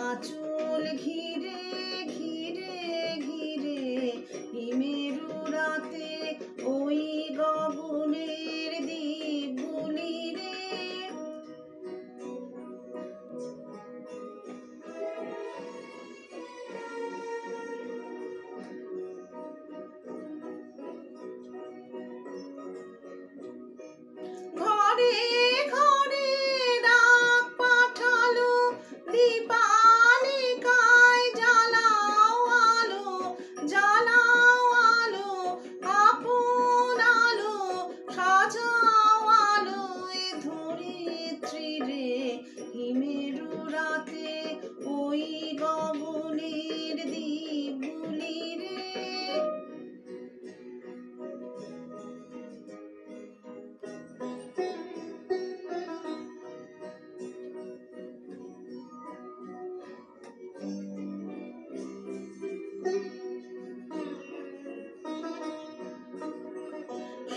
আঁচল ঘিরে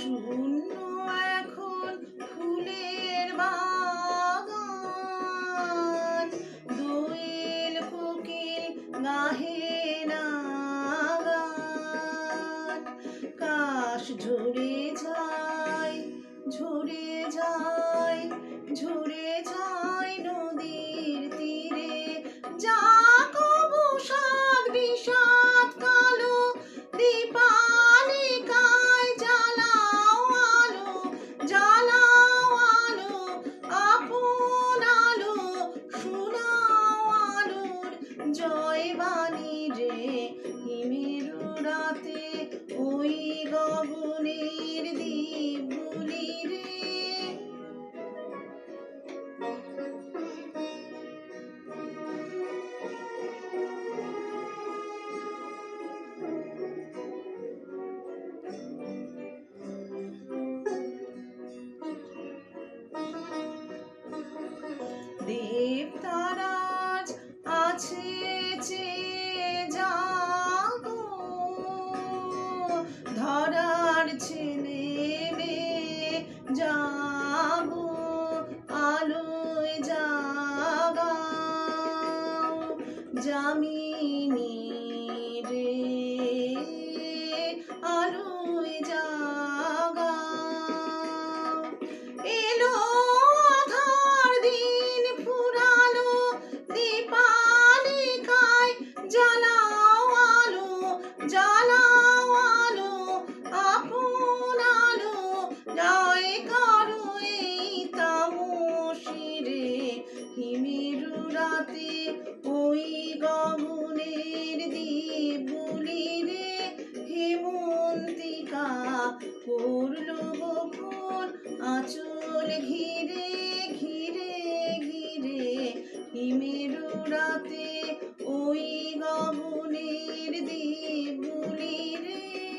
শূন্য এখন ফুলের বাগান। দোয়েল ঝরে যায় ঝরে যায় ঝরে যায়। জামিনী উঠোন আঁচল ঘিরে ঘিরে ঘিরে হিমের রাতে ওই গগনের দিক রে